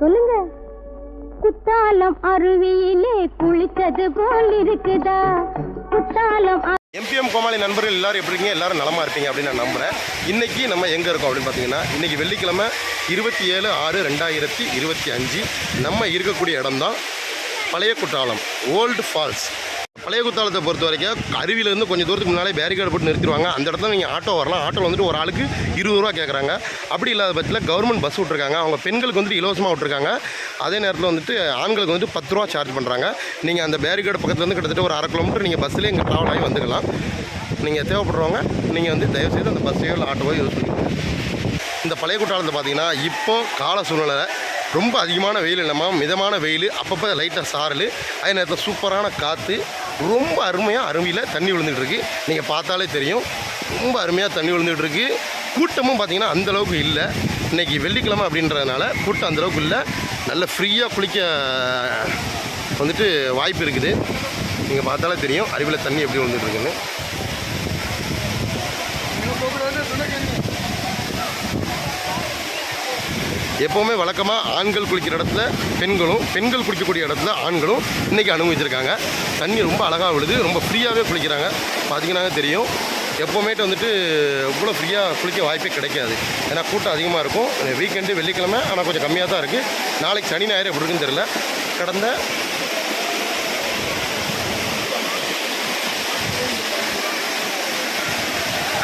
சொல்லுங்க. குத்தாலம் அருவியிலே குளித்தது போல் இருக்குதா? குத்தாலம் எம்பிஎம் கோமாளி நண்பர்கள் எல்லாரும் எப்படி இருக்கீங்க? எல்லாரும் நலமா இருப்பீங்க அப்படின்னு நான் நம்புறேன். இன்னைக்கு நம்ம எங்க இருக்கோம் அப்படின்னு பார்த்தீங்கன்னா இன்னைக்கு வெள்ளிக்கிழமை இருபத்தி ஏழு ஆறு ரெண்டாயிரத்தி இருபத்தி அஞ்சு. நம்ம இருக்கக்கூடிய இடம் தான் பழைய குற்றாலம் ஓல்டு ஃபால்ஸ் பழைய குற்றாலத்தை பொறுத்த வரைக்கும் அருவியிலேருந்து கொஞ்சம் தூரத்துக்கு முன்னாலே பேரிகார்டு போட்டு நிறுத்திடுவாங்க. அந்த இடத்துல நீங்கள் ஆட்டோ வரலாம். ஆட்டோவில் வந்துட்டு ஒரு ஆளுக்கு இருபது ரூபா கேட்குறாங்க அப்படி இல்லாத பட்சத்தில் கவர்மெண்ட் பஸ் விட்ருக்காங்க அவங்க பெண்களுக்கு வந்துட்டு இலவசமாக விட்ருக்காங்க அதே நேரத்தில் வந்துட்டு ஆண்களுக்கு வந்துட்டு பத்து ரூபா சார்ஜ் பண்ணுறாங்க நீங்கள் அந்த பேரிகார்டு பக்கத்துலேருந்து கிட்டத்தட்ட ஒரு அரை கிலோமீட்டர் நீங்கள் பஸ்ஸில் இங்கே ட்ராவல் ஆகி வந்துக்கலாம் நீங்கள் தேவைப்படுறவங்க நீங்கள் வந்து தயவுசெய்து அந்த பஸ்ஸையோ இல்லை ஆட்டோவோ யூஸ் பண்ணிக்கலாம் இந்த பழைய குற்றாலத்தை பார்த்தீங்கன்னா இப்போ கால சூழ்நிலை ரொம்ப அதிகமான வெயில் இல்லாமல் மிதமான வெயில் அப்பப்போ லைட்டாக சாரல். அதே நேரத்தில் சூப்பரான காற்று ரொம்ப அருமையாக அருவியில் தண்ணி விழுந்துட்டு இருக்கு. நீங்கள் பார்த்தாலே தெரியும். ரொம்ப அருமையாக தண்ணி விழுந்துட்டு இருக்கு. கூட்டமும் பார்த்தீங்கன்னா அந்தளவுக்கு இல்லை. இன்னைக்கு வெள்ளிக்கிழமை அப்படின்றதுனால கூட்டம் அந்தளவுக்கு இல்லை. நல்ல ஃப்ரீயாக குளிக்க வந்துட்டு வாய்ப்பு இருக்குது. நீங்கள் பார்த்தாலே தெரியும். அருவியில் தண்ணி எப்படி விழுந்துட்டு இருக்குன்னு எப்போவுமே வழக்கமாக ஆண்கள் குளிக்கிற இடத்துல பெண்களும் பெண்கள் குளிக்கக்கூடிய இடத்துல ஆண்களும் இன்றைக்கி அனுபவிச்சிருக்காங்க. தண்ணி ரொம்ப அழகாக விழுது ரொம்ப ஃப்ரீயாகவே குளிக்கிறாங்க. பார்த்தீங்கன்னா தெரியும். எப்போவுமேட்டு வந்துட்டு இவ்வளோ ஃப்ரீயாக குளிக்க வாய்ப்பே கிடைக்காது. ஏன்னா கூட்டம் அதிகமாக இருக்கும். வீக்கெண்டு வெள்ளிக்கிழமை ஆனால் கொஞ்சம் கம்மியாக தான் இருக்குது நாளைக்கு சனி ஞாயிறு எப்படி இருக்குன்னு தெரியல. கடந்த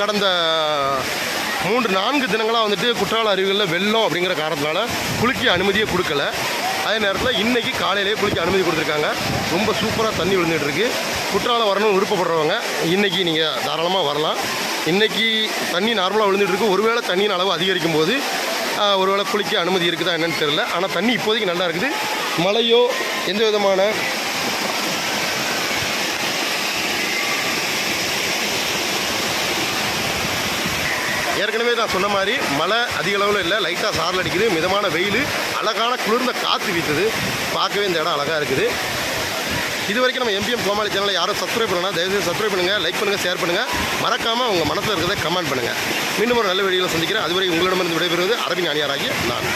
கடந்த மூன்று நான்கு தினங்களாக வந்துட்டு குற்றால அருவிகளில் வெள்ளம் அப்படிங்கிற காரணத்தினால குளிக்க அனுமதியே கொடுக்கல. அதே நேரத்தில் இன்றைக்கி காலையிலேயே குளிக்க அனுமதி கொடுத்துருக்காங்க. ரொம்ப சூப்பராக தண்ணி விழுந்துட்டு இருக்கு. குற்றாலம் வரணும்னு விருப்பப்படுறவங்க இன்றைக்கி நீங்கள் தாராளமாக வரலாம். இன்றைக்கி தண்ணி நார்மலாக விழுந்துட்டு ஒருவேளை தண்ணியின் அளவு அதிகரிக்கும் போது ஒருவேளை குளிக்க அனுமதி இருக்குதா என்னன்னு தெரியல. ஆனால் தண்ணி இப்போதைக்கு நல்லா இருக்குது. மழையோ எந்த விதமான ஏற்கனவே நான் சொன்ன மாதிரி மழை அதிக அளவில் இல்லை லைட்டாக சாரல் அடிக்குது மிதமான வெயில் அழகான குளிர்ந்த காற்று வீசுது. பார்க்கவே இந்த இடம் அழகாக இருக்குது. இது வரைக்கும் நம்ம எம்பிஎம் கோமாளி சேனலை யாரும் சப்ஸ்கிரைப் பண்ணலாம் தயவுசெய்து சப்ஸ்கிரைப் பண்ணுங்கள் லைக் பண்ணுங்கள் ஷேர் பண்ணுங்கள் மறக்காமல் உங்கள் மனசில் இருக்கிறத கமெண்ட் பண்ணுங்கள் மீண்டும் ஒரு நல்ல வீடியோவில் சந்திக்கிறேன். அதுவரை உங்களிடமிருந்து விடைபெறுவது அரபின் அணியாராகிய நான்.